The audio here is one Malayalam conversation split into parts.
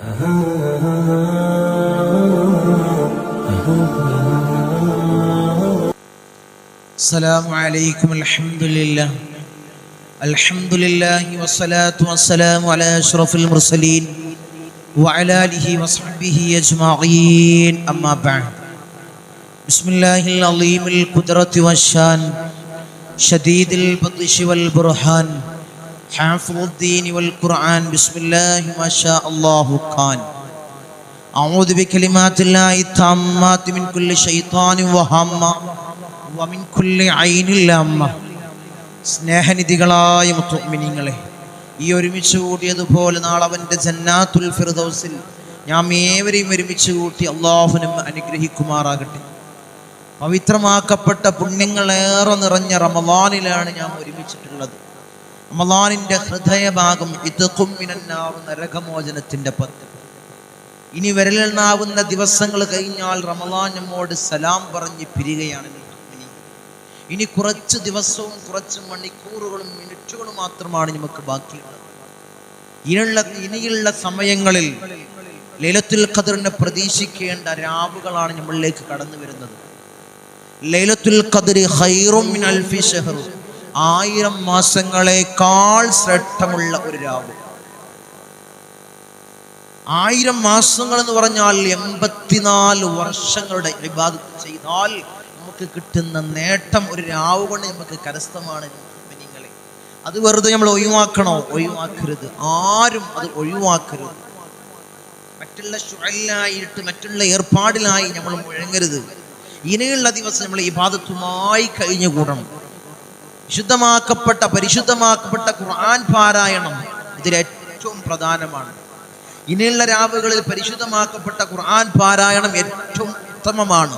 السلام عليكم الحمد لله. الحمد لله والصلاة والسلام على أشرف المرسلين وعلى آله وصحبه أجمعين. أما بعد بسم الله العظيم القدرة والشان شديد البطش والبرهان حافظ الدين والقرآن بسم الله ما شاء الله كان أعوذ بكلمات الله التامات من كل شيطان وهامة ومن كل عين لامة സ്നേഹനിധികളായ മുത്തുമിനിങ്ങളെ ഈ ഒരുമിച്ച് കൂടിയതുപോലെ നാളെ അവൻ്റെ ജന്നാത്തുൽ ഫിർദൗസിൽ ഞാൻ ഏവരെയും ഒരുമിച്ച് കൂട്ടി അള്ളാഹുനും അനുഗ്രഹിക്കുമാറാകട്ടെ പവിത്രമാക്കപ്പെട്ട പുണ്യങ്ങളേറെ നിറഞ്ഞ റമദാനിലാണ് ഞാൻ ഒരുമിച്ചിട്ടുള്ളത് റമദാനിന്റെ ഹൃദയഭാഗം ഇതുക്കും നരകമോചനത്തിന്റെ പത്ത്. ഇനി വിരലെണ്ണാവുന്ന ദിവസങ്ങൾ കഴിഞ്ഞാൽ റമദാൻ നമ്മോട് സലാം പറഞ്ഞ് പിരികയാണ് ഇനി കുറച്ച് ദിവസവും കുറച്ച് മണിക്കൂറുകളും മിനിറ്റുകളും മാത്രമാണ് നമുക്ക് ബാക്കിയുള്ളത്. ഇനിയുള്ള ഇനിയുള്ള സമയങ്ങളിൽ ലൈലത്തുൽ ഖദറിനെ പ്രതീക്ഷിക്കേണ്ട രാവുകളാണ് നമ്മളിലേക്ക് കടന്നു വരുന്നത്. ലൈലത്തുൽ ഖദർ ഹൈറും മിൻ അൽഫി ഷഹർ ആയിരം മാസങ്ങളെക്കാൾ ശ്രേഷ്ഠമുള്ള ഒരു രാവ്. ആയിരം മാസങ്ങൾ എന്ന് പറഞ്ഞാൽ എൺപത്തിനാല് വർഷങ്ങളുടെ ഇബാദത്ത് ചെയ്താൽ നമുക്ക് കിട്ടുന്ന നേട്ടം ഒരു രാവ് കൊണ്ട് നമുക്ക് കരസ്ഥമാണ് മുഅ്മിനീങ്ങളെ. അത് വെറുതെ നമ്മൾ ഒഴിവാക്കണോ? ഒഴിവാക്കരുത്. ആരും അത് ഒഴിവാക്കരുത്. മറ്റുള്ള ചുഴലിലായിട്ട് മറ്റുള്ള ഏർപ്പാടിലായി നമ്മൾ മുഴങ്ങരുത്. ഇനിയുള്ള ദിവസം നമ്മൾ ഈ ബാധത്തുമായി കഴിഞ്ഞുകൂടണം. വിശുദ്ധമാക്കപ്പെട്ട പരിശുദ്ധമാക്കപ്പെട്ട ഖുർആൻ പാരായണം ഇതിൽ ഏറ്റവും പ്രധാനമാണ്. ഇനിയുള്ള രാവുകളിൽ പരിശുദ്ധമാക്കപ്പെട്ട ഖുർആൻ പാരായണം ഏറ്റവും ഉത്തമമാണ്.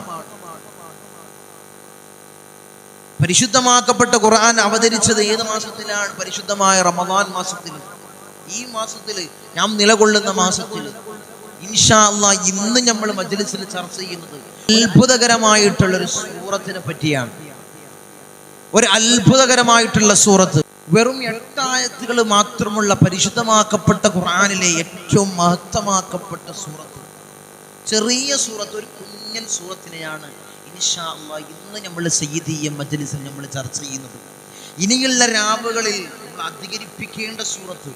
പരിശുദ്ധമാക്കപ്പെട്ട ഖുർആൻ അവതരിച്ചത് ഏത് മാസത്തിലാണ്? പരിശുദ്ധമായ റമദാൻ മാസത്തിൽ. ഈ മാസത്തിൽ നാം നിലകൊള്ളുന്ന മാസത്തിൽ. ഇൻഷാ അല്ലാ ഇന്ന് നമ്മൾ മജ്ലിസിൽ ചർച്ച ചെയ്യുന്നത് അത്ഭുതകരമായിട്ടുള്ള ഒരു സൂറത്തിനെ പറ്റിയാണ്. ഒരു അത്ഭുതകരമായിട്ടുള്ള സൂറത്ത്. വെറും എട്ടായത്തുകൾ മാത്രമുള്ള പരിശുദ്ധമാക്കപ്പെട്ട ഖുറാനിലെ ഏറ്റവും മഹത്തമാക്കപ്പെട്ട സൂറത്ത്. ചെറിയ സൂറത്ത് ഒരു കുഞ്ഞൻ സൂറത്തിനെയാണ് ഇൻഷാ അള്ളാ ഇന്ന് നമ്മൾ സയ്യിദീയ മജലിസിൽ നമ്മൾ ചർച്ച ചെയ്യുന്നത്. ഇനിയുള്ള രാവുകളിൽ നമ്മൾ അധികരിപ്പിക്കേണ്ട സൂറത്ത്.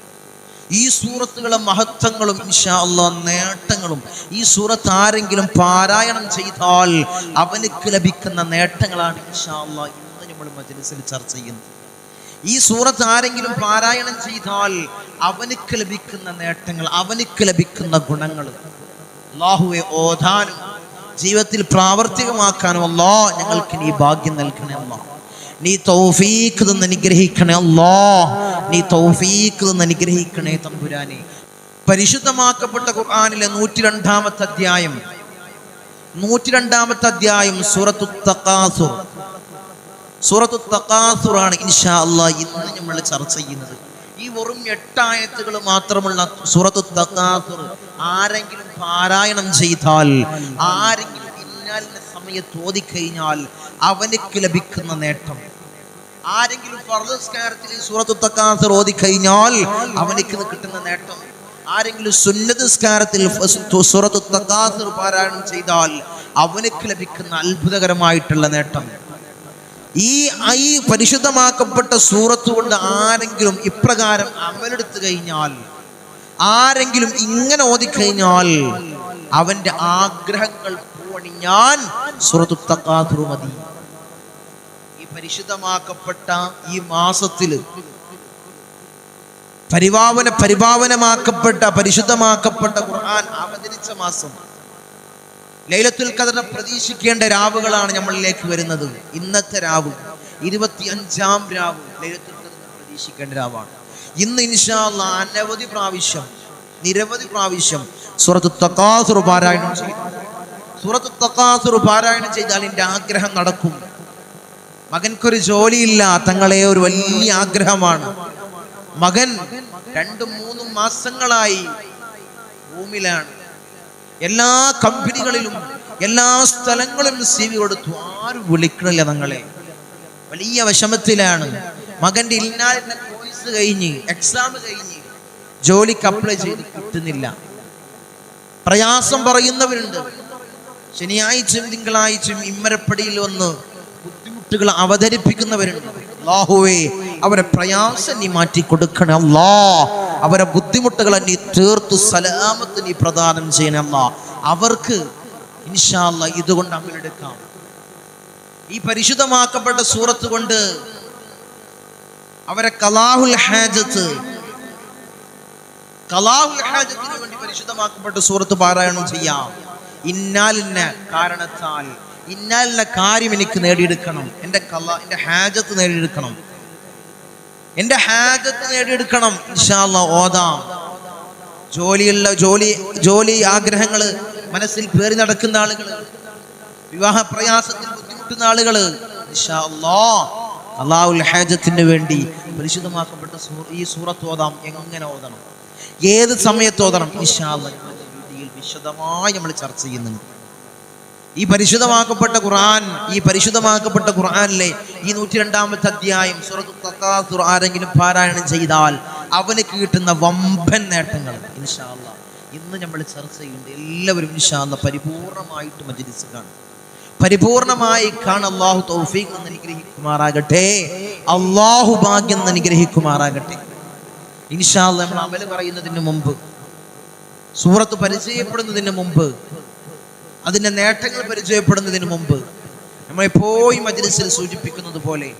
ഈ സൂറത്തുകളെ മഹത്വങ്ങളും ഇൻഷാ അള്ളാ നേട്ടങ്ങളും ഈ സൂറത്ത് ആരെങ്കിലും പാരായണം ചെയ്താൽ അവനക്ക് ലഭിക്കുന്ന നേട്ടങ്ങളാണ് ഇൻഷാ അള്ളാ നമ്മൾ മജ്ലിസിൽ ചർച്ച ചെയ്യുന്നത് ഈ സൂറത്ത് ആരെങ്കിലും പാരായണം ചെയ്താൽ അവനുക്ക് ലഭിക്കുന്ന നേട്ടങ്ങൾ അവനുക്ക് ലഭിക്കുന്ന ഗുണങ്ങൾ അള്ളാഹുവെ ഓതാനും ജീവിതത്തിൽ പ്രാവർത്തികമാക്കാനും അല്ലോ ഞങ്ങൾക്ക് നീ ഭാഗ്യം നൽകണേ അല്ലോ. നീ തൗഫീഖ് തന്ന് അനുഗ്രഹിക്കണേ അല്ലോ. നീ തൗഫീഖ് തന്ന് അനുഗ്രഹിക്കണേ തമ്പുരാനെ. പരിശുദ്ധമാക്കപ്പെട്ട ഖുർആനിലെ നൂറ്റി രണ്ടാമത്തെ അധ്യായം നൂറ്റി രണ്ടാമത്തെ അധ്യായം സൂറത്തു തഖാസുർ. സൂറത്തു തക്കാസുറാണ് ഇൻഷാ അള്ളാ ഇന്ന് നമ്മൾ ചർച്ച ചെയ്യുന്നത്. ഈ വെറും എട്ടായത്തുകൾ മാത്രമുള്ള സൂറത്തു തക്കാസുർ ആരെങ്കിലും പാരായണം ചെയ്താൽ ആരെങ്കിലും ഇന്നാലിന്റെ സമയത്ത് ഓതിക്കഴിഞ്ഞാൽ അവനക്ക് ലഭിക്കുന്ന നേട്ടം. ആരെങ്കിലും ഫർദസ്കാരത്തിൽ സൂറത്തു തഖാസുർ ഓതിക്കഴിഞ്ഞാൽ അവനക്ക് കിട്ടുന്ന നേട്ടം. ആരെങ്കിലും സുന്നതസ്കാരത്തിൽ സൂറത്തു തക്കാസർ പാരായണം ചെയ്താൽ അവനക്ക് ലഭിക്കുന്ന അത്ഭുതകരമായിട്ടുള്ള നേട്ടം. ഈ ഈ പരിശുദ്ധമാക്കപ്പെട്ട സൂറത്ത് കൊണ്ട് ആരെങ്കിലും ഇപ്രകാരം അമലെടുത്തു കഴിഞ്ഞാൽ ആരെങ്കിലും ഇങ്ങനെ ഓതിക്കഴിഞ്ഞാൽ അവന്റെ ആഗ്രഹങ്ങൾ പൂവണിഞ്ഞാൻ സൂറത്തു ഈ പരിശുദ്ധമാക്കപ്പെട്ട ഈ മാസത്തിൽ പരിപാവന പരിപാവനമാക്കപ്പെട്ട പരിശുദ്ധമാക്കപ്പെട്ട ഖുർആൻ അവതരിച്ച മാസം ലൈലത്തുൽ കദറിനെ പ്രതീക്ഷിക്കേണ്ട രാവുകളാണ് നമ്മളിലേക്ക് വരുന്നത്. ഇന്നത്തെ രാവ് ഇരുപത്തി അഞ്ചാം രാവ് ലൈലത്തുൽ കദറിനെ പ്രതീക്ഷിക്കേണ്ട രാവാണ്. ഇന്ന് ഇൻഷാ അല്ലാ അനവധി പ്രാവശ്യം നിരവധി പ്രാവശ്യം സൂറത്തു തക്കാസുർ പാരായണം ചെയ്തു. സൂറത്തു തക്കാസുർ പാരായണം ചെയ്താൽ എന്റെ ആഗ്രഹം നടക്കും. മകൻക്കൊരു ജോലിയില്ല തങ്ങളെ ഒരു വലിയ ആഗ്രഹമാണ്. മകൻ രണ്ടും മൂന്നും മാസങ്ങളായി റൂമിലാണ് എല്ലാ കമ്പനികളിലും എല്ലാ സ്ഥലങ്ങളും സി വി കൊടുത്തു. ആരും വിളിക്കണില്ല തങ്ങളെ. വലിയ വിഷമത്തിലാണ്. മകന്റെ ഇന്നാലിന്റെ കോഴ്സ് കഴിഞ്ഞ് എക്സാം കഴിഞ്ഞ് ജോലിക്ക് അപ്ലൈ ചെയ്ത് കിട്ടുന്നില്ല. പ്രയാസം പറയുന്നവരുണ്ട്. ശനിയാഴ്ചയും തിങ്കളാഴ്ചയും ഇമ്മരപ്പടിയിൽ വന്ന് ബുദ്ധിമുട്ടുകൾ അവതരിപ്പിക്കുന്നവരുണ്ട്. അല്ലാഹുവേ അവരെ പ്രയാസം നീ മാറ്റി കൊടുക്കണം അല്ലാ. അവരെ ബുദ്ധിമുട്ടുകളെ നീ തീർത്തു സലാമത്ത് നീ പ്രദാനം ചെയ്യണേ അല്ലാ. അവർക്ക് ഇൻഷാല്ല ഇതുകൊണ്ട് അമലെടുക്കാം ഈ പരിശുദ്ധമാക്കപ്പെട്ട സൂറത്ത് കൊണ്ട് അവരെ കലാഹുൽ ഹാജത്ത് കലാഹുൽ ഹാജത്തിന് വേണ്ടി പരിശുദ്ധമാക്കപ്പെട്ട സൂറത്ത് പാരായണം ചെയ്യാം. ഇന്നാലിന്ന കാരണത്താൽ ഇന്നാലിന്ന കാര്യം എനിക്ക് നേടിയെടുക്കണം. എന്റെ കല എന്റെ ഹാജത്ത് നേടിയെടുക്കണം. എന്റെ ഹാജത്ത് നേടിയെടുക്കണം. ഇൻഷാല്ല ഓതാം. ജോലിയുള്ള ജോലി ജോലി ആഗ്രഹങ്ങൾ മനസ്സിൽ പേറി നടക്കുന്ന ആളുകൾ വിവാഹ പ്രയാസത്തിൽ ബുദ്ധിമുട്ടുന്ന ആളുകൾ അള്ളാഹുൽ ഹാജത്തിന് വേണ്ടി പരിശുദ്ധമാക്കപ്പെട്ട ഈ സൂറത്ത് ഓതാം. എങ്ങനെ ഓതണം? ഏത് സമയത്ത് ഓതണം? ഇൻഷാ അല്ലാ ഞങ്ങളുടെ വിശദമായി നമ്മൾ ചർച്ച ചെയ്യുന്നുണ്ട്. ഈ പരിശുദ്ധമാക്കപ്പെട്ട ഖുർആൻ ഈ പരിശുദ്ധമാക്കപ്പെട്ട ഖുർആനിലെ ഈ നൂറ്റി രണ്ടാമത്തെ അധ്യായം സൂറത്തു തക്കാസുർ ആരെങ്കിലും പാരായണം ചെയ്താൽ അവന് കിട്ടുന്ന വമ്പൻ നേട്ടങ്ങൾ. ഇൻഷാല്ല ഇന്ന് നമ്മൾ ചർച്ച ചെയ്യുന്നുണ്ട് എല്ലാവരും ഇൻഷാല്ല പരിപൂർണമായിട്ട് മജ്ലിസ് കാണും. പരിപൂർണമായി കാണാൻ അള്ളാഹു തൗഫീഖ് എന്ന് അനുഗ്രഹിക്കുമാറാകട്ടെ അള്ളാഹു ഭാഗ്യം എന്ന് അനുഗ്രഹിക്കുമാറാകട്ടെ ഇൻഷാല്ല നമ്മൾ അമൽ പറയുന്നതിന് മുമ്പ് സൂറത്ത് പരിചയപ്പെടുന്നതിന് മുമ്പ് അതിന്റെ നേട്ടങ്ങൾ പരിചയപ്പെടുന്നതിന് മുമ്പ് നമ്മൾ എപ്പോഴും മജ്ലിസിൽ സൂചിപ്പിക്കുന്നത് പോലെ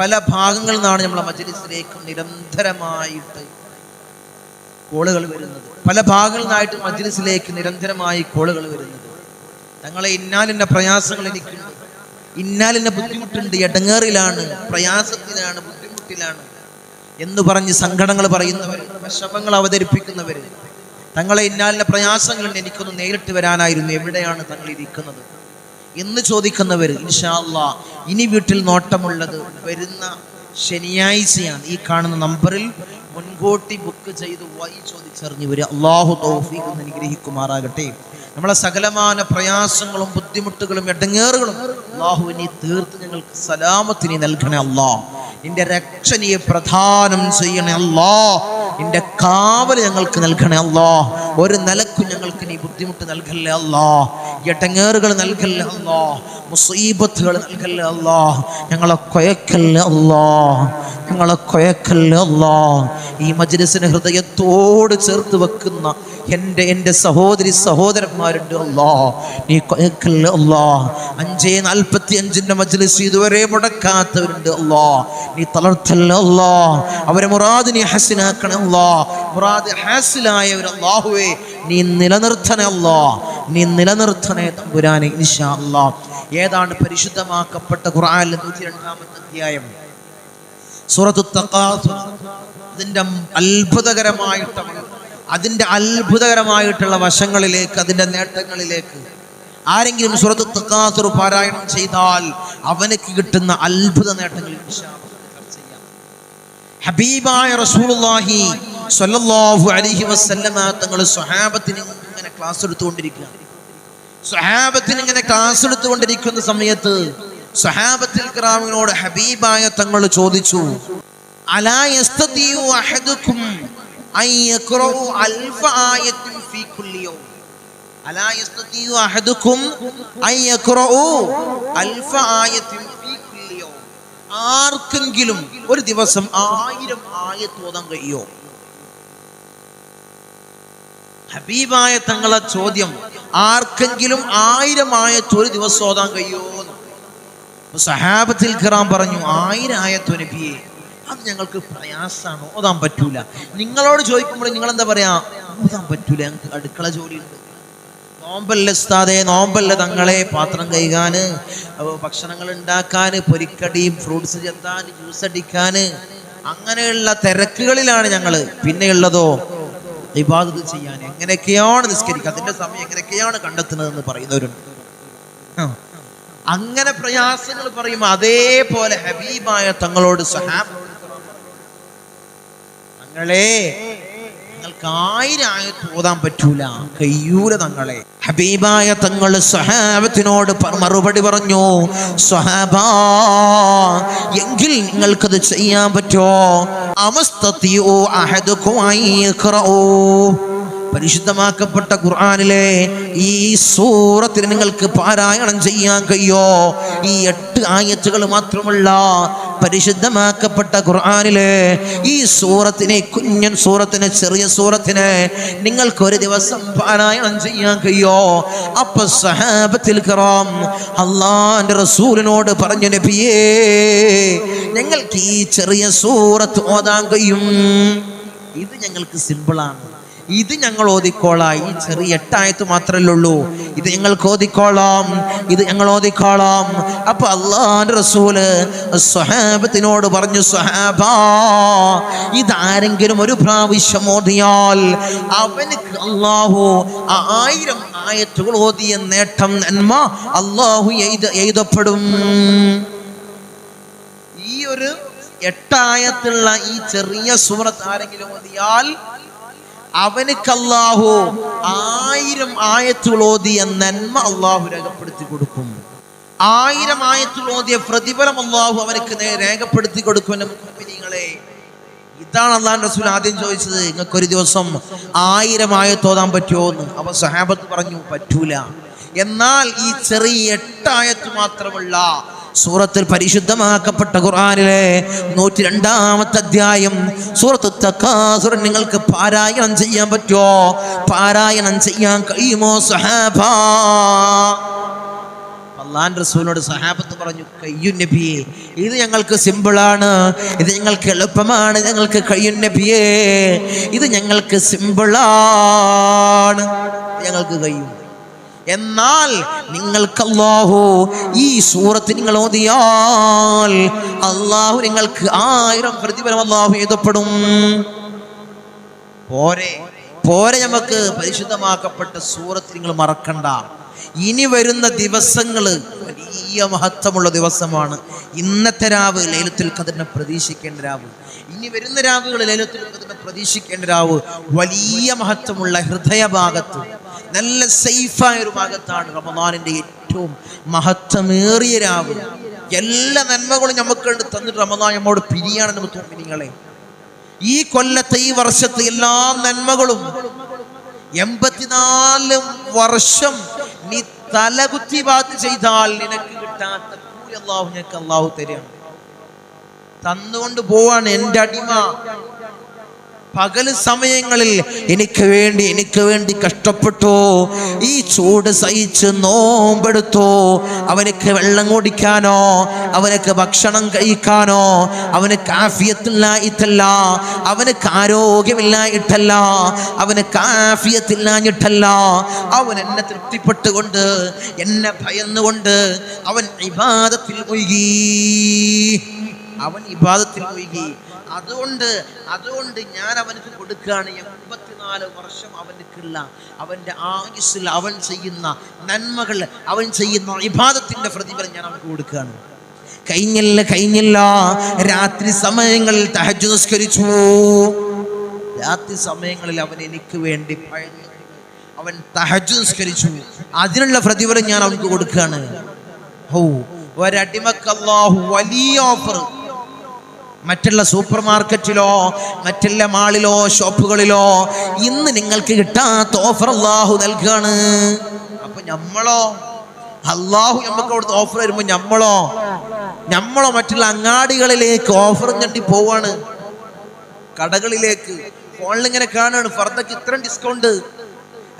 പല ഭാഗങ്ങളിൽ നിന്നാണ് നമ്മളെ മജ്ലിസിലേക്ക് നിരന്തരമായിട്ട് കോളുകൾ വരുന്നത്. പല ഭാഗങ്ങളിൽ നിന്നായിട്ട് മജ്ലിസിലേക്ക് നിരന്തരമായി കോളുകൾ വരുന്നത്. തങ്ങളെ ഇന്നാലിന്റെ പ്രയാസങ്ങൾ എനിക്കുണ്ട്. ഇന്നാലിന്റെ ബുദ്ധിമുട്ടുണ്ട്. ഇടങ്ങേറിലാണ് പ്രയാസത്തിലാണ് ബുദ്ധിമുട്ടിലാണ് എന്ന് പറഞ്ഞ് സങ്കടങ്ങൾ പറയുന്നവർ വിഷമങ്ങൾ അവതരിപ്പിക്കുന്നവർ തങ്ങളെ ഇന്നാലിന്റെ പ്രയാസങ്ങളിൽ എനിക്കൊന്ന് നേരിട്ട് വരാനായിരുന്നു. എവിടെയാണ് തങ്ങൾ ഇരിക്കുന്നത്? എന്ന് ചോദിക്കുന്നവർ ഇൻഷാല്ല ഇനി വീട്ടിൽ നോട്ടമുള്ളത് വരുന്ന ശനിയാഴ്ചയാണ്. ഈ കാണുന്ന നമ്പറിൽ മുൻകൂട്ടി ബുക്ക് ചെയ്ത് വൈ ചോദിച്ചറിഞ്ഞു വരിക. അള്ളാഹു തൗഫീഖ് എന്ന് അനുഗ്രഹിക്കുമാറാകട്ടെ. നമ്മളെ സകലമാന പ്രയാസങ്ങളും ബുദ്ധിമുട്ടുകളും ഇടങ്ങേറുകളും അള്ളാഹുവിനെ തീർത്ത് ഞങ്ങൾക്ക് സലാമത്തിനെ നൽകണേ അല്ലാ. നിന്റെ രക്ഷനിയെ പ്രധാനം ചെയ്യണേ അല്ലോ. നിന്റെ കാവൽ ഞങ്ങൾക്ക് നൽകണേ അല്ലോ. ഒരു നിലക്കും ഞങ്ങൾക്ക് നീ ബുദ്ധിമുട്ട് നൽകല്ലേ അല്ലോ. ഇടങ്ങേറുകൾ നൽകല്ലേ അല്ലോ. മുസീബത്തുകൾ നൽകല്ലേ അല്ലോ. ഞങ്ങളെ കൊയക്കല്ലേ അല്ലോ. ഞങ്ങളെ കൊയക്കല്ലേ അല്ലോ. ഈ മജ്ലിസിന് ഹൃദയത്തോട് ചേർത്ത് വെക്കുന്ന എന്റെ എന്റെ സഹോദരി സഹോദരന്മാരുണ്ട് അല്ലോ. നീ കൊയക്കല്ലേ അല്ലോ. അഞ്ചേ നാൽപ്പത്തി അഞ്ചിന്റെ മജ്ലിസ് ഇതുവരെ മുടക്കാത്തവരുണ്ട് അല്ലാ. നീ തളർത്തല്ലോ അവരെ മുറാദ് നീ ഹസിനാക്കണല്ലോ മുറാദ് മുറാദ് ഒരു അല്ലാഹുവേ നീ നിലനിർത്തണല്ലോ നീ നിലനിർത്തണേ തമ്പുരാനെ ഇൻഷാ അല്ലാ. ഏതാണ് പരിശുദ്ധമാക്കപ്പെട്ട ഖുർആനിലെ നൂറ്റി രണ്ടാമത്തെ അധ്യായം സൂറത്തു അതിന്റെ അത്ഭുതകരമായിട്ടുള്ള അതിന്റെ അത്ഭുതകരമായിട്ടുള്ള വശങ്ങളിലേക്ക് അതിന്റെ നേട്ടങ്ങളിലേക്ക് ആരെങ്കിലും സൂറത്തു തക്കാത്തൊരു പാരായണം ചെയ്താൽ അവനക്ക് കിട്ടുന്ന അത്ഭുത ചർച്ച ചെയ്യാം ഹബീബായ റസൂലുള്ളാഹി സ്വല്ലല്ലാഹു അലൈഹി വസല്ലമ തങ്ങൾ സ്വഹാബത്തിന് ഇങ്ങനെ ക്ലാസ് എടുത്തുകൊണ്ടിരിക്കുക. സ്വഹാബത്തിന് ഇങ്ങനെ ക്ലാസ് എടുത്തുകൊണ്ടിരിക്കുന്ന സമയത്ത് സ്വഹാബത്തിൽ കിറാമിനോട് ഹബീബായ തങ്ങൾ ചോദിച്ചു അഹദുക്കും അഹദുക്കും ആർക്കെങ്കിലും ഒരു ദിവസം ആയിരം ആയത്ത് ഓതാൻ കഴിയോ ഹബീബായ തങ്ങളെ ചോദ്യം ആർക്കെങ്കിലും ആയിരം ആയത്ത് ഒരു ദിവസം ഓതാൻ കഴിയോ സഹാബത്തിൽ കിറാം പറഞ്ഞു ആയിരം ആയത്ത് നബിയെ അത് ഞങ്ങൾക്ക് പ്രയാസമാണ് ഓതാൻ പറ്റൂല. നിങ്ങളോട് ചോദിക്കുമ്പോൾ നിങ്ങൾ എന്താ പറയാ? ഓതാൻ പറ്റൂല ഞങ്ങൾക്ക് അടുക്കള ജോലിയുണ്ട്. നോമ്പല്ല ഉസ്താദേ നോമ്പല്ല തങ്ങളെ? പാത്രം കഴുകാന് അഹ് ഭക്ഷണങ്ങൾ ഉണ്ടാക്കാന് പൊരിക്കടിയും ഫ്രൂട്ട്സ് ചെത്താൻ ജ്യൂസ് അടിക്കാന് അങ്ങനെയുള്ള തിരക്കുകളിലാണ് ഞങ്ങൾ. പിന്നെയുള്ളതോ? ഇബാദത്ത് ചെയ്യാൻ എങ്ങനെയൊക്കെയാണ് നിസ്കരിക്കുക? അതിന്റെ സമയം എങ്ങനെയൊക്കെയാണ് കണ്ടെത്തുന്നതെന്ന് പറയുന്നവരുണ്ട്. അങ്ങനെ പ്രയാസങ്ങൾ പറയും അതേപോലെ ഹബീബായ തങ്ങളോട് സഹാബ് തങ്ങളെ നിങ്ങൾക്ക് ആയിരം ആയത്ത് പറ്റൂല. കയ്യൂല തങ്ങളെ. ഹബീബായ തങ്ങൾ സ്വഹാബത്തിനോട് മറുപടി പറഞ്ഞു സഹാബാ എങ്കിൽ നിങ്ങൾക്കത് ചെയ്യാൻ പറ്റോ? അവസ്ഥയോ അഹദുക്കും അൻ യഖറഊ. പരിശുദ്ധമാക്കപ്പെട്ട ഖുർആാനിലെ ഈ സൂറത്തിന് നിങ്ങൾക്ക് പാരായണം ചെയ്യാൻ കഴിയോ? ഈ എട്ട് ആയത്തുകൾ മാത്രമുള്ള പരിശുദ്ധമാക്കപ്പെട്ട ഖുർആനിലെ ഈ സൂറത്തിനെ കുഞ്ഞൻ സൂറത്തിനെ ചെറിയ സൂറത്തിനെ നിങ്ങൾക്ക് ഒരു ദിവസം പാരായണം ചെയ്യാൻ കഴിയോ? അപ്പൊ സഹാബത്തിൽ കിറാം അള്ളാന്റെ റസൂലിനോട് പറഞ്ഞു നബിയേ ഞങ്ങൾക്ക് ഈ ചെറിയ സൂറത്ത് ഓതാൻ കഴിയും. ഇത് ഞങ്ങൾക്ക് സിമ്പിളാണ്. ഇത് ഞങ്ങൾ ഓതിക്കോളാം. ഈ ചെറിയ എട്ടായത്ത് മാത്രമല്ലേ ഉള്ളൂ. ഇത് ഞങ്ങൾക്ക് ഓതിക്കോളാം. ഇത് ഞങ്ങൾ ഓതിക്കോളാം. അപ്പൊ അള്ളാന്റെ റസൂൽ സ്വഹാബത്തിനോട് പറഞ്ഞു സ്വഹാബ ഇതാരെങ്കിലും ഒരു പ്രാവശ്യം ഓതിയാൽ അവനക്ക് അള്ളാഹു ആയിരം ആയത്തുകൾ ഓതിയ നേട്ടം നന്മ അള്ളാഹു എഴുത എഴുതപ്പെടും ഈ ഒരു എട്ടായത്തുള്ള ഈ ചെറിയ സൂറത്ത് ആരെങ്കിലും ഓതിയാൽ അവനക്ക് അല്ലാഹു ആയിരം ആയത്തുകൾ ഓതിയ നന്മ അള്ളാഹു രേഖപ്പെടുത്തി കൊടുക്കും. ആയിരം ആയത്തുകൾ പ്രതിഫലം അള്ളാഹു അവനക്ക് രേഖപ്പെടുത്തി കൊടുക്കും. കമ്പനികളെ ഇതാണ് അള്ളാഹു റസൂൽ ആദ്യം ചോദിച്ചത് നിങ്ങൾക്ക് ഒരു ദിവസം ആയിരം ആയത്തോതാൻ പറ്റുമോ എന്ന് അവ സഹാബത്ത് പറഞ്ഞു പറ്റൂല. എന്നാൽ ഈ ചെറിയ എട്ടായത്ത് മാത്രമുള്ള സൂറത്തിൽ പരിശുദ്ധമാക്കപ്പെട്ട ഖുർആാനിലെ നൂറ്റി രണ്ടാമത്തെ അധ്യായം സൂറത്ത് തക്കാസുരൻ നിങ്ങൾക്ക് പാരായണം ചെയ്യാൻ പറ്റുമോ? പാരായണം ചെയ്യാൻ കഴിയുമോ സഹാബ? റസൂലിനോട് സഹാബത്ത് പറഞ്ഞു കയ്യും നബിയെ ഇത് ഞങ്ങൾക്ക് സിമ്പിളാണ് ഇത് ഞങ്ങൾക്ക് എളുപ്പമാണ് ഞങ്ങൾക്ക് കയ്യും നബിയേ ഇത് ഞങ്ങൾക്ക് സിമ്പിളാണ് ഞങ്ങൾക്ക് കഴിയും എന്നാൽ നിങ്ങൾക്ക് അള്ളാഹു ഈ സൂറത്ത് നിങ്ങൾ ഓതിയാൽ അള്ളാഹു നിങ്ങൾക്ക് ആയിരം പ്രതിഫലം അള്ളാഹു എഴുതപ്പെടും പോരെ പോരെ നമുക്ക് പരിശുദ്ധമാക്കപ്പെട്ട സൂറത്ത് നിങ്ങൾ മറക്കണ്ട. ഇനി വരുന്ന ദിവസങ്ങൾ വലിയ മഹത്വമുള്ള ദിവസമാണ്. ഇന്നത്തെ രാവ് ലൈലത്തിൽ ഖദറിനെ പ്രതീക്ഷിക്കേണ്ട രാവ്. ഇനി വരുന്ന രാവുകൾ ലൈലത്തിൽ ഖദറിനെ പ്രതീക്ഷിക്കേണ്ട രാവ് വലിയ മഹത്വമുള്ള ഹൃദയഭാഗത്ത് നല്ല സേഫായ ഒരു ഭാഗത്താണ് റമദാനിന്റെ ഏറ്റവും മഹത്വമേറിയ രാവ്. എല്ലാ നന്മകളും നമുക്ക് തന്നിട്ട് റമദാൻ നമ്മോട് പിരിയാണെന്ന് തോന്നി ഈ കൊല്ലത്തെ ഈ വർഷത്തെ എല്ലാ നന്മകളും എൺപത്തിനാല് വർഷം നീ തലകുത്തി ബാത്ത് ചെയ്താൽ നിനക്ക് കിട്ടാത്ത കൂലി അള്ളാഹു നിനക്ക് അള്ളാഹു തരികയാണ്. തന്നുകൊണ്ട് പോവാണ് എന്റെ അടിമ. പകൽ സമയങ്ങളിൽ എനിക്ക് വേണ്ടി എനിക്ക് വേണ്ടി കഷ്ടപ്പെട്ടു? ഈ ചൂട് സഹിച്ച് നോമ്പെടുത്തു? അവനക്ക് വെള്ളം കുടിക്കാനോ? അവനക്ക് ഭക്ഷണം കഴിക്കാനോ? അവനക്ക് ആഫിയത്തില്ലായിട്ടല്ല. അവനക്ക് ആരോഗ്യമില്ലായിട്ടല്ല. അവനക്ക് ആഫിയത്തില്ലാഞ്ഞിട്ടല്ല. അവൻ എന്നെ തൃപ്തിപ്പെട്ടുകൊണ്ട് എന്നെ ഭയന്നുകൊണ്ട് അവൻ ഇബാദത്തിൽ മുഴുകി. അവൻ ഇബാദത്തിൽ മുഴുകി. അതുകൊണ്ട് അതുകൊണ്ട് ഞാൻ അവനക്ക് കൊടുക്കുകയാണ്. എൺപത്തിനാല് വർഷം അവനക്കുള്ള അവന്റെ ആയുസ്സിൽ അവൻ ചെയ്യുന്ന നന്മകൾ അവൻ ചെയ്യുന്ന വിഭാഗത്തിന്റെ പ്രതിഫലം ഞാൻ അവനക്ക് കൊടുക്കുകയാണ്. കഴിഞ്ഞില്ല കഴിഞ്ഞില്ല. രാത്രി സമയങ്ങളിൽ തഹജ് നിസ്കരിച്ചു. രാത്രി സമയങ്ങളിൽ അവൻ എനിക്ക് വേണ്ടി പഴഞ്ഞു. അവൻ തഹജ് നിസ്കരിച്ചു. അതിനുള്ള പ്രതിഫലം ഞാൻ അവനക്ക് കൊടുക്കുകയാണ്. ഓ ഒരടിമക്കല്ലാഹു വലിയ ഓഫർ. മറ്റുള്ള സൂപ്പർ മാർക്കറ്റിലോ മറ്റുള്ള മാളിലോ ഷോപ്പുകളിലോ ഇന്ന് നിങ്ങൾക്ക് കിട്ടാത്ത ഓഫർ അള്ളാഹു നൽകാണ്. അപ്പൊ ഞമ്മളോ? അള്ളാഹു നമുക്ക് അവിടുത്തെ ഓഫർ വരുമ്പോ ഞമ്മളോ? ഞമ്മളോ മറ്റുള്ള അങ്ങാടികളിലേക്ക് ഓഫർ ഞണ്ടി പോവാണ്. കടകളിലേക്ക്. ഫോണിൽ ഇങ്ങനെ കാണുകയാണ് ഫർദക്ക് ഇത്രയും ഡിസ്കൗണ്ട്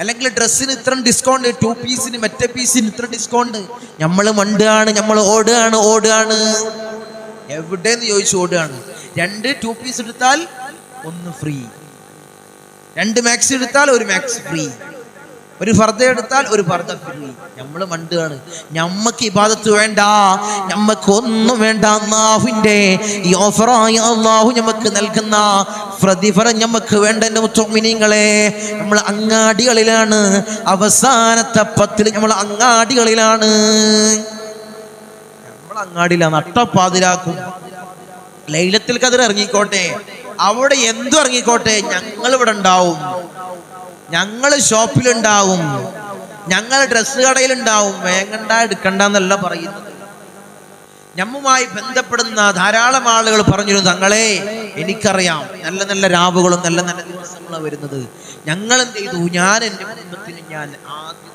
അല്ലെങ്കിൽ ഡ്രസ്സിന് ഇത്ര ഡിസ്കൗണ്ട് ടു പീസിന് മറ്റേ പീസിന് ഇത്ര ഡിസ്കൗണ്ട് നമ്മൾ മണ്ടാണ് നമ്മൾ ഓടുകയാണ് ഓടുകയാണ് എവിടെയെന്ന് ചോദിച്ചു ഓടുകയാണ്. രണ്ട് ടു പീസ് എടുത്താൽ ഒന്ന് ഫ്രീ രണ്ട് മാക്സ് എടുത്താൽ ഒരു മാക്സ് ഫ്രീ ഒരു ഫർദ എടുത്താൽ ഒരു ഫർദ ഫ്രീ നമ്മൾ മണ്ടുകയാണ്. ഞമ്മക്ക് ഇബാദത്ത് വേണ്ട. ഞമ്മക്ക് ഒന്നും വേണ്ട. അള്ളാഹുവിന്റെ ഈ ഓഫറായ അള്ളാഹു ഞമ്മക്ക് നൽകുന്ന പ്രതിഫലം ഞമ്മക്ക് വേണ്ട എന്റെ മുത്തോമിനിങ്ങളെ നമ്മൾ അങ്ങാടികളിലാണ്. അവസാനത്തെ പത്തിൽ നമ്മൾ അങ്ങാടികളിലാണ്. നമ്മൾ അങ്ങാടിയിലാണ് നട്ടപ്പാതിരാക്കും. ലൈലത്തിൽ കതിർ ഇറങ്ങിക്കോട്ടെ. അവിടെ എന്തു ഇറങ്ങിക്കോട്ടെ? ഞങ്ങൾ ഇവിടെ ഉണ്ടാവും. ഞങ്ങൾ ഷോപ്പിലുണ്ടാവും. ഞങ്ങൾ ഡ്രസ്സ് കടയിലുണ്ടാവും. വേങ്ങണ്ട എടുക്കണ്ട എന്നല്ല പറയുന്നത്. ഞമ്മുമായി ബന്ധപ്പെടുന്ന ധാരാളം ആളുകൾ പറഞ്ഞിരുന്നു തങ്ങളെ എനിക്കറിയാം. നല്ല നല്ല രാവുകളും നല്ല നല്ല ദിവസങ്ങളും വരുന്നത്. ഞങ്ങൾ എന്ത് ചെയ്തു? ഞാൻ എന്റെ കുടുംബത്തിന് ഞാൻ തന്നെ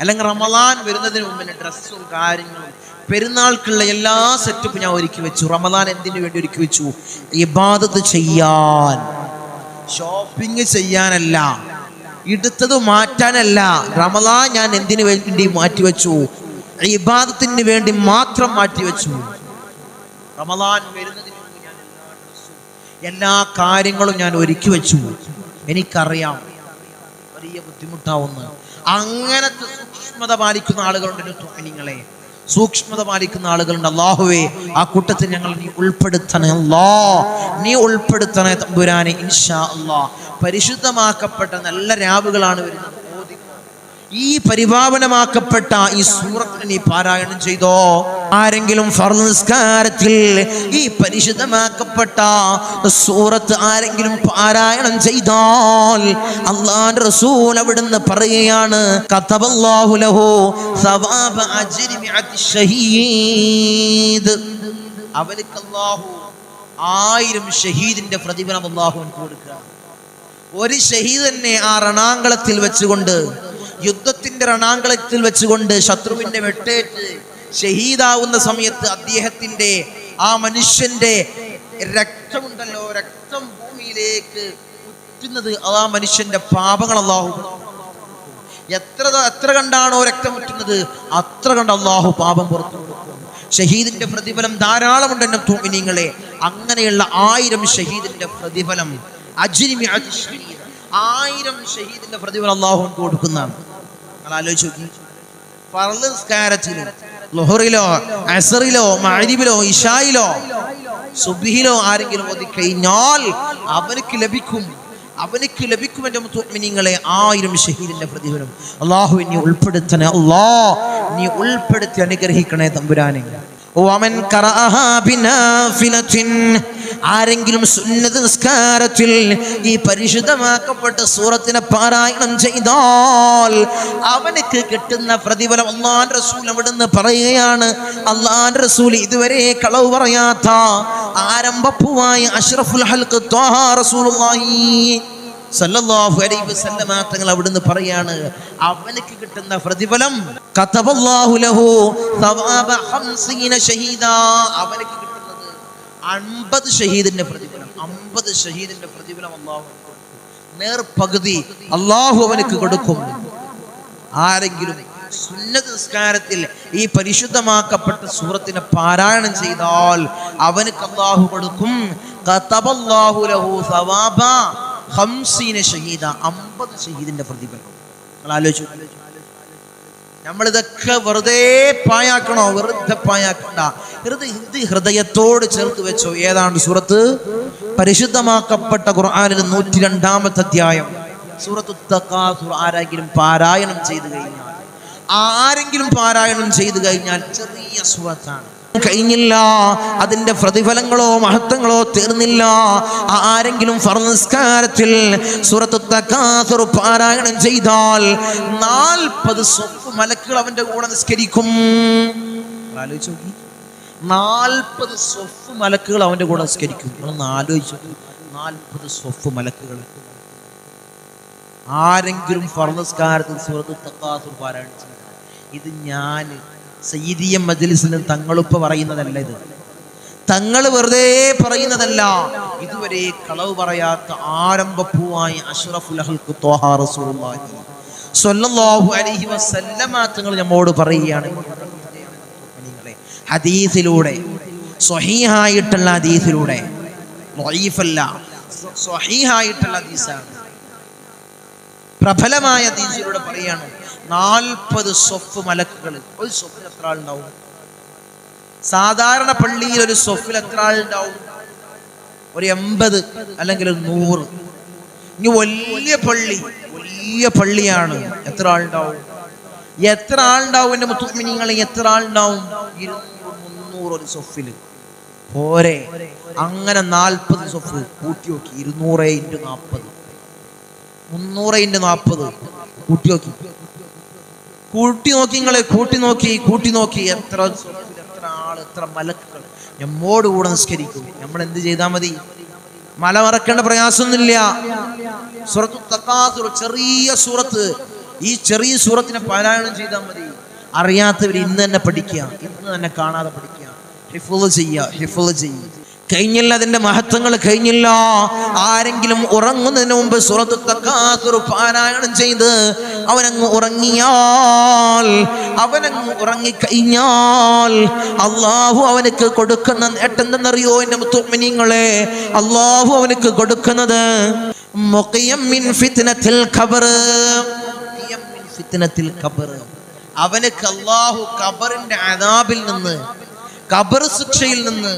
അല്ലെങ്കിൽ റമദാൻ വരുന്നതിന് മുമ്പ് ഡ്രസ്സും കാര്യങ്ങളും പെരുന്നാൾക്കുള്ള എല്ലാ സെറ്റപ്പും ഞാൻ ഒരുക്കി വെച്ചു. റമദാൻ എന്തിനു വേണ്ടി ഒരുക്കി വെച്ചു? ഇബാദത്ത് ചെയ്യാൻ. ഷോപ്പിംഗ് ചെയ്യാനല്ല. എടുത്തത് മാറ്റാനല്ല. റമദാൻ ഞാൻ എന്തിനു വേണ്ടി മാറ്റി വെച്ചു? ഇബാദത്തിന് വേണ്ടി മാത്രം മാറ്റി വെച്ചു. റമദാൻ വരുന്നതിന് മുമ്പ് ഞാൻ എല്ലാ ഡ്രസ്സും എല്ലാ കാര്യങ്ങളും ഞാൻ ഒരുക്കി വെച്ചു. എനിക്കറിയാം. വലിയ ബുദ്ധിമുട്ടാവുന്ന. അങ്ങനത്തെ സൂക്ഷ്മത പാലിക്കുന്ന ആളുകളുണ്ട് നിങ്ങളെ. സൂക്ഷ്മത പാലിക്കുന്ന ആളുകളുണ്ട്. അള്ളാഹുവേ ആ കൂട്ടത്തിൽ ഞങ്ങൾ നീ ഉൾപ്പെടുത്തണേ. അല്ലാ നീ ഉൾപ്പെടുത്തണേ തമ്പുരാനെ. ഇൻഷാ അല്ലാ. പരിശുദ്ധമാക്കപ്പെട്ട നല്ല രാവുകളാണ് വരുന്നത്. ഈ പരിപാവനമാക്കപ്പെട്ട ഈ സൂറത്തിന് നീ പാരായണം ചെയ്തോ? ആരെങ്കിലും നിസ്കാരത്തിൽ ഈ പരിശുദ്ധമാക്കപ്പെട്ട സൂറത്ത് ആരെങ്കിലും പാരായണം ചെയ്താൽ അള്ളാന്റെ റസൂൽ അവിടുന്ന് പറയുകയാണ് അവർക്ക് അല്ലാഹു ആയിരം ഷഹീദിന്റെ പ്രതിഫലം അവനക്ക് കൊടുക്കുക. ഒരു ഷഹീദ് ആ റണാങ്കളത്തിൽ വെച്ചുകൊണ്ട് യുദ്ധത്തിന്റെ രണാങ്കളത്തിൽ വെച്ചുകൊണ്ട് ശത്രുവിന്റെ വെട്ടേറ്റ് ഷഹീദാവുന്ന സമയത്ത് അദ്ദേഹത്തിന്റെ ആ മനുഷ്യന്റെ രക്തമുണ്ടല്ലോ രക്തം ഭൂമിയിലേക്ക് ഉറ്റുന്നത് ആ മനുഷ്യന്റെ പാപങ്ങൾ അള്ളാഹു എത്ര എത്ര കണ്ടാണോ രക്തം ഉറ്റുന്നത് അത്ര കണ്ട് അള്ളാഹു പാപം പുറത്തു ഷഹീദിന്റെ പ്രതിഫലം ധാരാളമുണ്ട് എന്നെ തോമിനിങ്ങളെ അങ്ങനെയുള്ള ആയിരം ഷഹീദിന്റെ പ്രതിഫലം അജിനി ആയിരം ഷഹീദിന്റെ പ്രതിഫലം അള്ളാഹു കൊടുക്കുന്നതാണ്. നിങ്ങൾ ആലോചിച്ച് നോക്കി പറന്ന് നിസ്കാരത്തിലും ലുഹറിലോ അസറിലോ മഅരിബിലോ ഇഷായിലോ സുബിഹിലോ ആരെങ്കിലും ഓതി കഴിഞ്ഞാൽ അവനക്ക് ലഭിക്കും. അവനക്ക് ലഭിക്കും എന്റെ മുത്തുമിനിങ്ങളെ ആയിരം ഷഹീദിന്റെ പ്രതിഫലം. അള്ളാഹു നീ ഉൾപ്പെടുത്തണേ അള്ളാ നീ ഉൾപ്പെടുത്തി അനുഗ്രഹിക്കണേ തമ്പുരാനെ. ഖറഅഹാ ബിനാഫിലത്തിൻ ആരെങ്കിലും സുന്നത്ത് നിസ്കാരത്തിൽ ഈ പരിശുദ്ധമാക്കപ്പെട്ട സൂറത്തിനെ പാരായണം ചെയ്താൽ അവനക്ക് കിട്ടുന്ന പ്രതിഫലം അള്ളാൻ റസൂൽ അവിടുന്ന് പറയുകയാണ്. അള്ളാൻ റസൂൽ ഇതുവരെ കളവ് പറയാത്ത ആരംഭപ്പുവായ അഷ്റഫുൽ ഹൽക്ക് ത്വാഹ റസൂലുള്ളാഹി അലൈഹി വസല്ലമ തങ്ങൾ അവിടുന്ന് പറയാണ് അവനക്ക് കിട്ടുന്ന പ്രതിഫലം കതബല്ലാഹു ലഹു സവാബ 50 ഷഹീദാ. അവനക്ക് 50 ഷഹീദിന്റെ പ്രതിഫലം 50 ഷഹീദിന്റെ പ്രതിഫലം അല്ലാഹു നേർപകുതി അള്ളാഹു അവനക്ക് കൊടുക്കും. ആരെങ്കിലും സുന്നത്ത് നിസ്കാരത്തിൽ ഈ പരിശുദ്ധമാക്കപ്പെട്ട സൂറത്തിനെ പാരായണം ചെയ്താൽ അവനക്ക് അള്ളാഹു കൊടുക്കും. അമ്പത് ഷഹീദിന്റെ പ്രതിഫലം. നിങ്ങൾ ആലോചിച്ചു. നമ്മളിതൊക്കെ വെറുതെ പായാക്കണോ വെറുതെ പായാക്കണ്ട ഹൃദയ ഹൃദയത്തോട് ചേർത്ത് വെച്ചോ. ഏതാണ്ട് സൂറത്ത്? പരിശുദ്ധമാക്കപ്പെട്ട ഖുർആാനിൽ നൂറ്റി രണ്ടാമത്തെ അധ്യായം. സൂറത്ത് ആരെങ്കിലും പാരായണം ചെയ്തു കഴിഞ്ഞാൽ ആരെങ്കിലും പാരായണം ചെയ്തു കഴിഞ്ഞാൽ ചെറിയ സൂറത്താണ് കഴിഞ്ഞില്ല അതിന്റെ പ്രതിഫലങ്ങളോ മഹത്വങ്ങളോ തീർന്നില്ല. ആരെങ്കിലും ഫർനിസ്കാരത്തിൽ സൂറത്ത് തക്കാസുർ പാരായണം ചെയ്താൽ നാൽപ്പത് സ്വപ്പ് മലക്കുകൾ അവന്റെ കൂടെ നിസ്കരിക്കും. നാൽപ്പത് സ്വഫ് മലക്കുകൾ അവന്റെ കൂടെ നിസ്കരിക്കും. നിങ്ങളൊന്ന് ആലോചിച്ചു നാൽപ്പത് സ്വഫ് മലക്കുകൾ. ആരെങ്കിലും ഫർനിസ്കാരത്തിൽ സുഹൃത്ത് തക്കാസുർ പാരായണം ചെയ്താൽ ഇത് ഞാൻ സയ്യിദിയ മജ്ലിസിലും തങ്ങളുപ്പ് പറയുന്നതല്ല ഇത്. തങ്ങൾ വെറുതെ പറയുന്നതല്ല. ഇതുവരെ കളവ് പറയാത്ത ആരംഭപ്പൂവായ അഷ്റഫുൽ ഹൽക്ക് റസൂലുള്ളാഹി സ്വല്ലല്ലാഹു അലൈഹി വസല്ലമ തങ്ങൾ നമ്മോട് പറയുകയാണ്. ഹദീസിലൂടെ സ്വഹീഹായിട്ടുള്ള ഹദീസിലൂടെ സ്വഹീഹായിട്ടുള്ള ഹദീസാണ്. പ്രബലമായ ഹദീസിലൂടെ പറയാണ് നാൽപ്പത് സൊഫ് മലക്കുകൾ. ഒരു സ്വഫിൽ എത്ര ആളുണ്ടാവും? സാധാരണ പള്ളിയിൽ ഒരു സ്വഫിൽ എത്ര ആളുണ്ടാവും? ഒരു എൺപത് അല്ലെങ്കിൽ നൂറ്. ഇനി വലിയ പള്ളി വലിയ പള്ളിയാണ് എത്ര ആളുണ്ടാവും? എത്ര ആളുണ്ടാവും എന്റെ മുത്തുമിനിങ്ങൾ എത്ര ആളുണ്ടാവും? ഇരുന്നൂറ് മുന്നൂറ് ഒരു സ്വഫിൽ പോരെ. അങ്ങനെ നാൽപ്പത് സ്വഫ്. കൂട്ടി നോക്കി. ഇരുന്നൂറ് ഇന്റു നാൽപ്പത്. മുന്നൂറ് ഇന്റു നാൽപ്പത്. കൂട്ടി നോക്കി. കൂട്ടി നോക്കി നിങ്ങളെ കൂട്ടി നോക്കി കൂട്ടി നോക്കി. എത്ര എത്ര ആൾ എത്ര മലക്കുകൾ. നമ്മോട് കൂടെ നിസ്കരിക്കും. നമ്മൾ എന്ത് ചെയ്താൽ മതി? മല മറക്കേണ്ട പ്രയാസമൊന്നുമില്ല. സൂറത്തു തക്കാസുർ ചെറിയ സൂറത്ത്. ഈ ചെറിയ സൂറത്തിനെ പാരായണം ചെയ്താൽ മതി. അറിയാത്തവർ ഇന്ന് തന്നെ പഠിക്കുക. ഇന്ന് തന്നെ കാണാതെ പഠിക്കുക. ഹിഫുൾ ചെയ്യുക ഹിഫുൾ ചെയ്യുക. കഴിഞ്ഞില്ല അതിന്റെ മഹത്വങ്ങൾ കഴിഞ്ഞില്ല. ആരെങ്കിലും ഉറങ്ങുന്നതിന് മുമ്പ് സൂറത്തു തക്കാത്തൊരു പാരായണം ചെയ്ത് അവനങ്ങ് ഉറങ്ങിയാൽ അവനങ്ങ് ഉറങ്ങിക്കഴിഞ്ഞാൽ അള്ളാഹു അവനക്ക് കൊടുക്കുന്ന നേട്ടെന്തെന്നറിയോ എന്റെ മുത്തുമിനിങ്ങളെ അള്ളാഹു അവനക്ക് കൊടുക്കുന്നത് അവനക്ക് അള്ളാഹു കബറിന്റെ അദാബിൽ നിന്ന് കബർ ശിക്ഷയിൽ നിന്ന്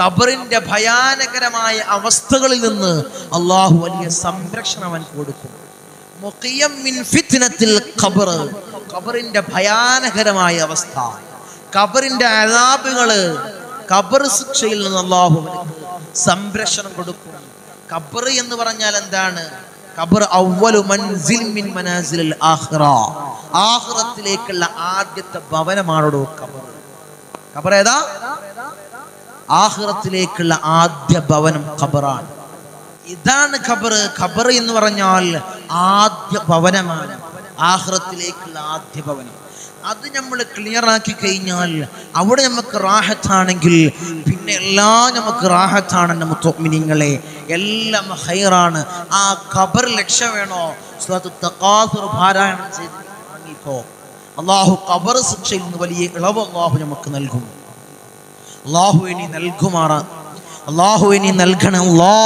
ഖബറിന്റെ ഭയാനകരമായ അവസ്ഥകളിൽ നിന്ന് അള്ളാഹു വലിയ സംരക്ഷണം അവൻ കൊടുക്കും. ഖബർ. ഖബറിന്റെ ഭയാനകരമായ അവസ്ഥ. ഖബറിന്റെ അലാബുകൾ ഖബർ ശിക്ഷയിൽ നിന്ന് അള്ളാഹു സംരക്ഷണം കൊടുക്കും. ഖബർ എന്ന് പറഞ്ഞാൽ എന്താണ്? ഖബർ അവ്വലു മൻസിൽ മിൻ ആഖിറ. ആഖിറത്തിലേക്കുള്ള ആദ്യത്തെ ഭവനമാണോ ഖബർ? ഖബർ ഏതാ? ആഹ്റത്തിലേക്കുള്ള ആദ്യ ഭവനം ഖബറാണ്. ഇതാണ് ഖബർ ഖബർ എന്ന് പറഞ്ഞാൽ ആദ്യ ഭവനമാണ്. ആഹ്റത്തിലേക്കുള്ള ആദ്യ ഭവനം. അത് നമ്മൾ ക്ലിയർ ആക്കി കഴിഞ്ഞാൽ അവിടെ നമുക്ക് റാഹത്താണെങ്കിൽ പിന്നെ എല്ലാം നമുക്ക് റാഹത്താണ് നമുക്ക് മിനിങ്ങളെ എല്ലാം ഹൈറാണ്. ആ ഖബർ ലക്ഷ്യം വേണോ? പാരായണം ചെയ്ത് അള്ളാഹു ഖബർ ശിക്ഷയിൽ നിന്ന് വലിയ ഇളവ് അള്ളാഹു നമുക്ക് നൽകും. അള്ളാഹു നീ നൽകുമാറ. അള്ളാഹു നീ നൽകണം. അല്ലാ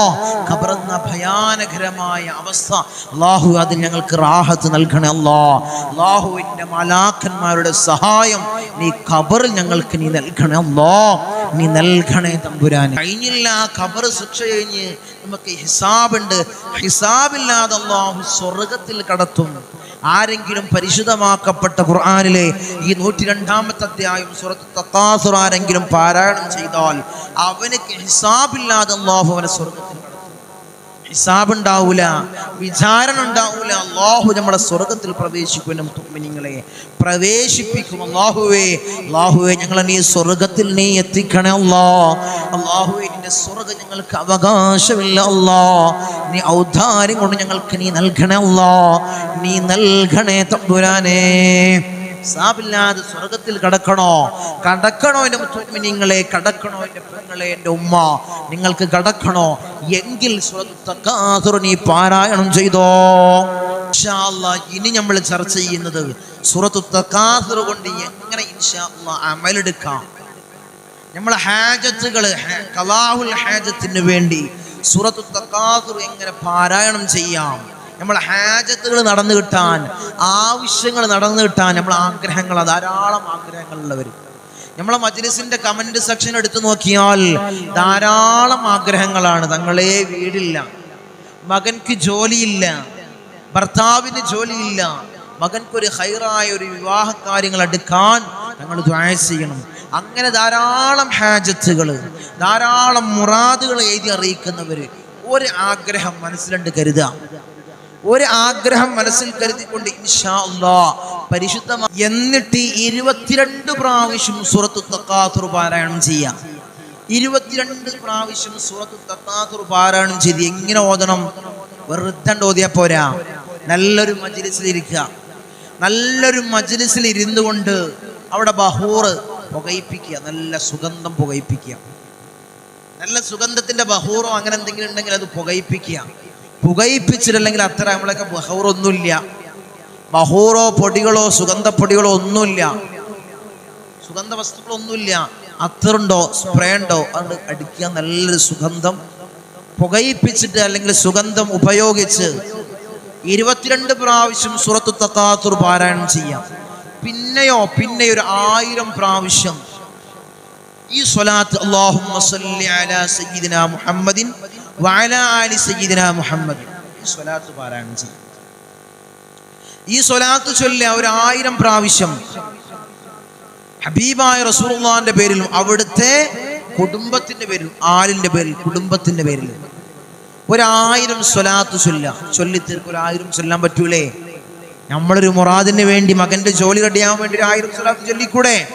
ഖബറെന്ന ഭയാനകരമായ അവസ്ഥ. അള്ളാഹു അത് ഞങ്ങൾക്ക് റാഹത്ത് നൽകണേ അല്ലാ. അള്ളാഹുവിന്റെ മലാഖന്മാരുടെ സഹായം നീ ഖബറിൽ ഞങ്ങൾക്ക് നീ നൽകണേ അല്ലാ. നീ നൽകണേ തമ്പുരാൻ കഴിഞ്ഞില്ല ഖബർ ശിക്ഷ കഴിഞ്ഞ് നമുക്ക് ഹിസാബുണ്ട്. ഹിസാബില്ലാതെ അള്ളാഹു സ്വർഗത്തിൽ കടത്തും. ആരെങ്കിലും പരിശുദ്ധമാക്കപ്പെട്ട ഖുർആാനിലെ ഈ നൂറ്റി രണ്ടാമത്തെ അധ്യായം സുറത്ത് തത്താസുർ ആരെങ്കിലും പാരായണം ചെയ്താൽ അവനക്ക് ഹിസാബില്ലാതെ അള്ളാഹു അവനെ സ്വർഗത്തിൽ. ഹിസാബ് ഉണ്ടാവൂല വിചാരണ ഉണ്ടാവൂല അള്ളാഹു നമ്മളെ സ്വർഗത്തിൽ പ്രവേശിക്കും പ്രവേശിപ്പിക്കും. അള്ളാഹുവേ അള്ളാഹുവേ ഞങ്ങളെ നീ സ്വർഗത്തിൽ നീ എത്തിക്കണേ അല്ലാ. അള്ളാഹുവേ നിന്റെ സ്വർഗം ഞങ്ങൾക്ക് അവകാശമില്ല നീ ഔദാര്യം കൊണ്ട് ഞങ്ങൾക്ക് നീ നൽകണേ നീ നൽകണേ തമ്പുരാനേ. സാബില്ലാതെ സ്വർഗത്തിൽ കടക്കണോ? കടക്കണോ എന്റെ മുത്തുമിനിങ്ങളെ? കടക്കണോ എന്റെ പെങ്ങളെ? എന്റെ ഉമ്മ നിങ്ങൾക്ക് കടക്കണോ? എങ്കിൽ സ്വർഗത്തക്കാതൊരു നീ പാരായണം ചെയ്തോ. ഇനി നമ്മൾ ചർച്ച ചെയ്യുന്നത് സുറത്തു തക്കാസുർ കൊണ്ട് എങ്ങനെ ഇൻഷാ അമലെടുക്കാം? നമ്മളെ ഹാജത്തുകൾ കലാഹുൽ ഹാജത്തിന് വേണ്ടി സൂറത്തു തക്കാതു എങ്ങനെ പാരായണം ചെയ്യാം. നമ്മളെ ഹാജത്തുകൾ നടന്നു കിട്ടാൻ ആവശ്യങ്ങൾ നടന്നു കിട്ടാൻ നമ്മളെ ആഗ്രഹങ്ങൾ ധാരാളം ആഗ്രഹങ്ങളുള്ളവർ നമ്മളെ മജ്ലിസിന്റെ കമന്റ് സെക്ഷൻ എടുത്തു നോക്കിയാൽ ധാരാളം ആഗ്രഹങ്ങളാണ്. തങ്ങളെ വീടില്ല. മകൻക്ക് ജോലിയില്ല. ഭർത്താവിന് ജോലിയില്ല. മകൻക്കൊരു ഹൈറായ ഒരു വിവാഹ കാര്യങ്ങൾ എടുക്കാൻ ഞങ്ങൾ ദ്വായ ചെയ്യണം. അങ്ങനെ ധാരാളം ഹാജത്തുകൾ ധാരാളം മുറാദുകൾ എഴുതി അറിയിക്കുന്നവർ ഒരു ആഗ്രഹം മനസ്സിലുണ്ട് കരുതാം ഒരു ആഗ്രഹം മനസ്സിൽ കരുതിക്കൊണ്ട് ഇൻഷാ അള്ളാ പരിശുദ്ധ എന്നിട്ട് ഇരുപത്തിരണ്ട് പ്രാവശ്യം സൂറത്തു തക്കാത്തുർ പാരായണം ചെയ്യാം. ഇരുപത്തിരണ്ട് പ്രാവശ്യം സൂറത്തു തക്കാത്തുർ പാരായണം ചെയ്ത് എങ്ങനെ ഓതണം? വെറുതെ ഓതിയാ പോരാ. നല്ലൊരു മജ്ലിസിൽ ഇരിക്കുക നല്ലൊരു മജ്ലിസിൽ ഇരുന്നു കൊണ്ട് അവിടെ ബഹൂറ് പുകയിപ്പിക്കുക നല്ല സുഗന്ധം പുകയിപ്പിക്കുക. നല്ല സുഗന്ധത്തിന്റെ ബഹൂറോ അങ്ങനെ എന്തെങ്കിലും ഉണ്ടെങ്കിൽ അത് പുകയിപ്പിക്കുക. പുകയിപ്പിച്ചിട്ടില്ലെങ്കിൽ അത്ര നമ്മളൊക്കെ ബഹൂറൊന്നുമില്ല ബഹൂറോ പൊടികളോ സുഗന്ധപ്പൊടികളോ ഒന്നുമില്ല. സുഗന്ധ വസ്തുക്കളൊന്നുമില്ല അത്തറുണ്ടോ സ്പ്രേ ഉണ്ടോ അത് അടിക്കുക. നല്ലൊരു സുഗന്ധം പുകയിപ്പിച്ചിട്ട് അല്ലെങ്കിൽ സുഗന്ധം ഉപയോഗിച്ച് ഇരുപത്തിരണ്ട് പ്രാവശ്യം സുറത്ത് തക്കാത്തുർ പാരായണം ചെയ്യാം. പിന്നെയോ പിന്നെ ഒരു ആയിരം പ്രാവശ്യം ഈ സ്വലാത്ത് അല്ലാഹുമ്മ സല്ലി അലാ സയ്യിദിന മുഹമ്മദിൻ വഅലാ ആലി സയ്യിദിന മുഹമ്മദ് ഈ സ്വലാത്ത് പാരായണം ചെയ്യാം. ഈ സ്വലാത്ത് ചൊല്ലിയ ഒരു ആയിരം പ്രാവശ്യം ഹബീബായ റസൂലുള്ളാഹിന്റെ പേരിലും അവിടുത്തെ കുടുംബത്തിന്റെ പേരിലും ആലിന്റെ പേരിൽ കുടുംബത്തിന്റെ പേരിൽ ഒരായിരം സ്വലാത്ത് ചൊല്ല. ചൊല്ലിത്തീർക്ക് ഒരായിരം ചൊല്ലാൻ പറ്റൂലേ? നമ്മളൊരു മുറാദിന് വേണ്ടി മകന്റെ ജോലി റെഡിയാവാൻ വേണ്ടി ഒരു ആയിരം സ്വലാത്ത് ചൊല്ലിക്കൂടെ?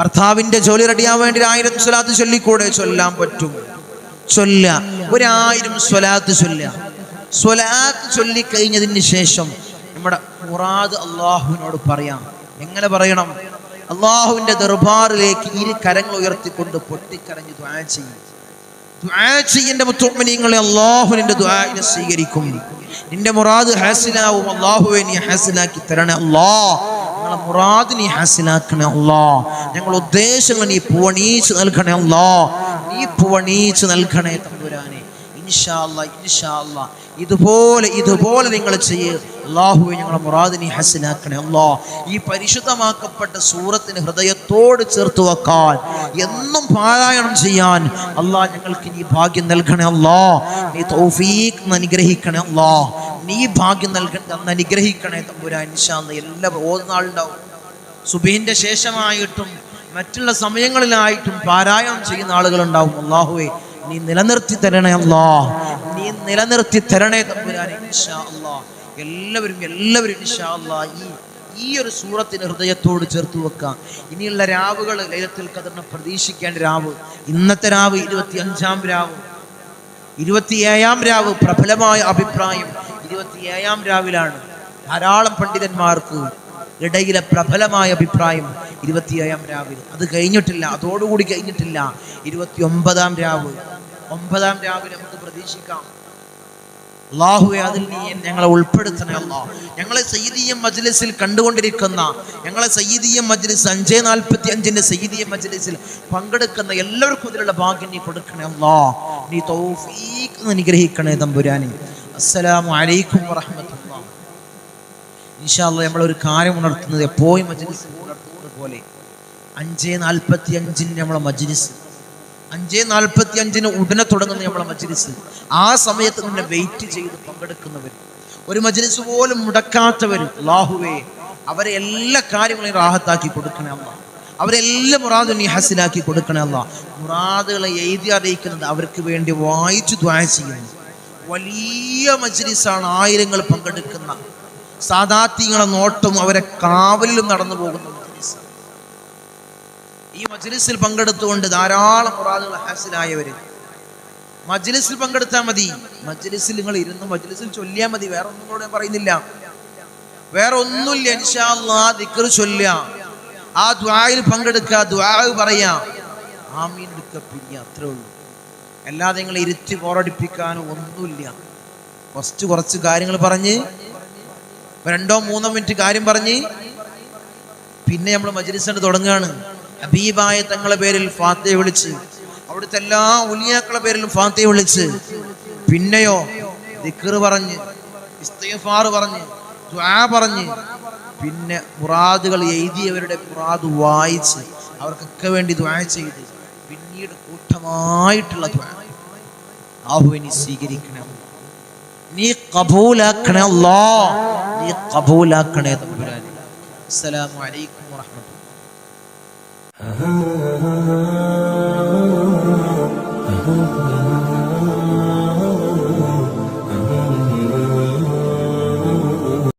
ഭർത്താവിന്റെ ജോലി റെഡിയാവാൻ വേണ്ടി ഒരു ആയിരം സ്വലാത്ത് ചൊല്ലിക്കൂടെ? ചൊല്ലാൻ പറ്റും. ചൊല്ല. ഒരായിരം സ്വലാത്ത് ചൊല്ല. സ്വലാത്ത് ചൊല്ലിക്കഴിഞ്ഞതിന് ശേഷം നമ്മുടെ മുറാദ് അള്ളാഹുവിനോട് പറയാം. എങ്ങനെ പറയണം? അള്ളാഹുവിന്റെ ദർബാറിലേക്ക് ഇരു കരങ്ങൾ ഉയർത്തിക്കൊണ്ട് പൊട്ടിക്കരഞ്ഞ് ദ്വാ ചെയ്യും. ചെയ്യേണ്ട മുത്തുമ്മനീങ്ങളെ അള്ളാഹു നിന്റെ ദുആഇനെ സ്വീകരിക്കും. നിന്റെ മുറാദ് ഹാസിലാവും. അള്ളാഹുവെ നീ ഹാസിലാക്കി തരണേ അല്ലാ ഞങ്ങളെ മുറാദ് നീ ഹാസിലാക്കണേ അല്ലാ ഞങ്ങളുടെ ഉദ്ദേശങ്ങൾ നീ പൂവണീച്ച് നൽകണേ അല്ലാ നീ പൂവണീച്ച് നൽകണേ തമ്പുരാനെ. ഇതുപോലെ ഇതുപോലെ നിങ്ങൾ ചെയ്യുക അള്ളാഹുവെ ഞങ്ങളെ മുറാദിനി ഹസനാക്കണേ. അല്ലാ ഈ പരിശുദ്ധമാക്കപ്പെട്ട സൂറത്തിന് ഹൃദയത്തോട് ചേർത്ത് വെക്കാൻ എന്നും പാരായണം ചെയ്യാൻ അല്ലാ ഞങ്ങൾക്ക് നീ ഭാഗ്യം നൽകണേ. അല്ലാ നീ തൗഫീഖ് അനുഗ്രഹിക്കണേ. അല്ലാ നീ ഭാഗ്യം നൽകണ അന്ന് അനുഗ്രഹിക്കണേ തമ്പുരാൻ. ഇൻഷാ അല്ലാ എല്ലാ ഓന്നാളുണ്ടാവും സുബീന്റെ ശേഷമായിട്ടും മറ്റുള്ള സമയങ്ങളിലായിട്ടും പാരായണം ചെയ്യുന്ന ആളുകളുണ്ടാവും. അള്ളാഹുവേ നീ നിലനിർത്തി തരണേ അല്ലാ. നീ നിലനിർത്തി തരണേ ഇൻഷാ എല്ലാവരും എല്ലാവരും ഇൻഷാ ഈ ഈ ഒരു സൂറത്തിന് ഹൃദയത്തോട് ചേർത്ത് വെക്കാം. ഇനിയുള്ള രാവുകൾ ലൈലത്തിൽ കതിർന്ന് പ്രതീക്ഷിക്കേണ്ട രാവ്. ഇന്നത്തെ രാവ് ഇരുപത്തി അഞ്ചാം രാവ്. ഇരുപത്തിയേഴാം രാവ് പ്രബലമായ അഭിപ്രായം ഇരുപത്തിയേഴാം രാവിലാണ്. ധാരാളം പണ്ഡിതന്മാർക്ക് ഇടയിലെ പ്രബലമായ അഭിപ്രായം ഇരുപത്തിയേഴാം രാവിൽ. അത് കഴിഞ്ഞിട്ടില്ല അതോടുകൂടി കഴിഞ്ഞിട്ടില്ല. ഇരുപത്തി ഒമ്പതാം രാവ്. ഒമ്പതാം രാവിലെ നമുക്ക് പ്രതീക്ഷിക്കാം. അള്ളാഹുവെ അതിൽ നീ ഞങ്ങളെ ഉൾപ്പെടുത്തണേ അല്ലാ. ഞങ്ങളെ സയ്യിദീയ മജ്ലിസിൽ കണ്ടുകൊണ്ടിരിക്കുന്ന ഞങ്ങളെ സയ്യിദീയ മജ്ലിസ് അഞ്ചേ നാൽപ്പത്തി അഞ്ചിന്റെ സയ്യിദീയ മജ്ലിസിൽ പങ്കെടുക്കുന്ന എല്ലാവർക്കും ഇതിലുള്ള ഭാഗ്യം നീ കൊടുക്കണേ അല്ലാ. നീ തൗഫീഖ് അനുഗ്രഹിക്കണേ തമ്പുരാനെ. അസ്സലാമു അലൈക്കും വറഹ്മത്തുള്ളാഹി നമ്മൾ ഒരു കാര്യം ഉണർത്തുന്നത് എപ്പോഴും മജ്ലിസ് ഉണർത്തുന്നത് പോലെ. അഞ്ചേ നാൽപ്പത്തി അഞ്ചിന് നമ്മളെ മജ്ലിസ് അഞ്ചേ നാൽപ്പത്തി അഞ്ചിന് ഉടനെ തുടങ്ങുന്ന നമ്മളെ മജ്ലിസ്. ആ സമയത്ത് തന്നെ വെയിറ്റ് ചെയ്ത് പങ്കെടുക്കുന്നവർ. ഒരു മജ്ലിസ് പോലും മുടക്കാത്തവർ. ലാഹുവേ അവരെ എല്ലാ കാര്യങ്ങളെയും റാഹത്താക്കി കൊടുക്കണേ അല്ല. അവരെല്ലാം മുറാദ് നീ ഹസിലാക്കി കൊടുക്കണേ അല്ല. മുറാദുകളെ എഴുതി അറിയിക്കുന്നത് അവർക്ക് വേണ്ടി വായിച്ചു ദ്വാ ചെയ്യുന്നു. വലിയ മജ്ലിസാണ് ആയിരങ്ങൾ പങ്കെടുക്കുന്ന. സാദാത്യങ്ങളെ നോട്ടും അവരെ കാവലിലും നടന്നു പോകുന്ന ഈ മജ്ലിസിൽ പങ്കെടുത്തുകൊണ്ട് ധാരാളം മുറാദുകൾ ഹാസിലായവര്. മജ്ലിസിൽ പങ്കെടുത്താൽ മതി. മജ്ലിസിൽ നിങ്ങൾ ഇരുന്ന് മജ്ലിസിൽ ചൊല്ലിയാൽ മതി. വേറെ ഒന്നും കൂടെ പറയുന്നില്ല. വേറെ ഒന്നുമില്ല. ഇൻഷാ അല്ലാ ദിക്ർ ചൊല്ലുക. ആ ദ്വായിൽ പങ്കെടുക്കുക. ദ്വാ പറയാ ആമീൻ എടുക്കുക പിന്നെ അത്രേ ഉള്ളൂ. അല്ലാതെ നിങ്ങൾ ഇരുത്തി പോറടിപ്പിക്കാനോ ഒന്നുമില്ല. ഫസ്റ്റ് കുറച്ച് കാര്യങ്ങൾ പറഞ്ഞ് രണ്ടോ മൂന്നോ മിനിറ്റ് കാര്യം പറഞ്ഞ് പിന്നെ നമ്മൾ മജ്ലിസ് തുടങ്ങുകയാണ്. ഹബീബായ തങ്ങളെ പേരിൽ ഫാത്തയെ വിളിച്ച് അവിടുത്തെ എല്ലാ ഉലിയാക്കളെ പേരിലും ഫാത്തയെ വിളിച്ച് പിന്നെയോ ദിക്കർ പറഞ്ഞ് ഇസ്തിഗ്ഫാർ പറഞ്ഞ് പറഞ്ഞ് പിന്നെ മുറാദുകൾ എഴുതിയവരുടെ മുറാദ് വായിച്ച് അവർക്കൊക്കെ വേണ്ടി ദുആ ചെയ്ത് പിന്നീട് കൂട്ടമായിട്ടുള്ള ദുആ. ആഹുവിനി സ്വീകരിക്കണം നീ കബൂലാക്കണേ അല്ലാ നീ കബൂലാക്കണേ തമ്പുരാനെ അസ്സലാമു അലൈക്കും വറഹ്മത്തുള്ളാഹി Ah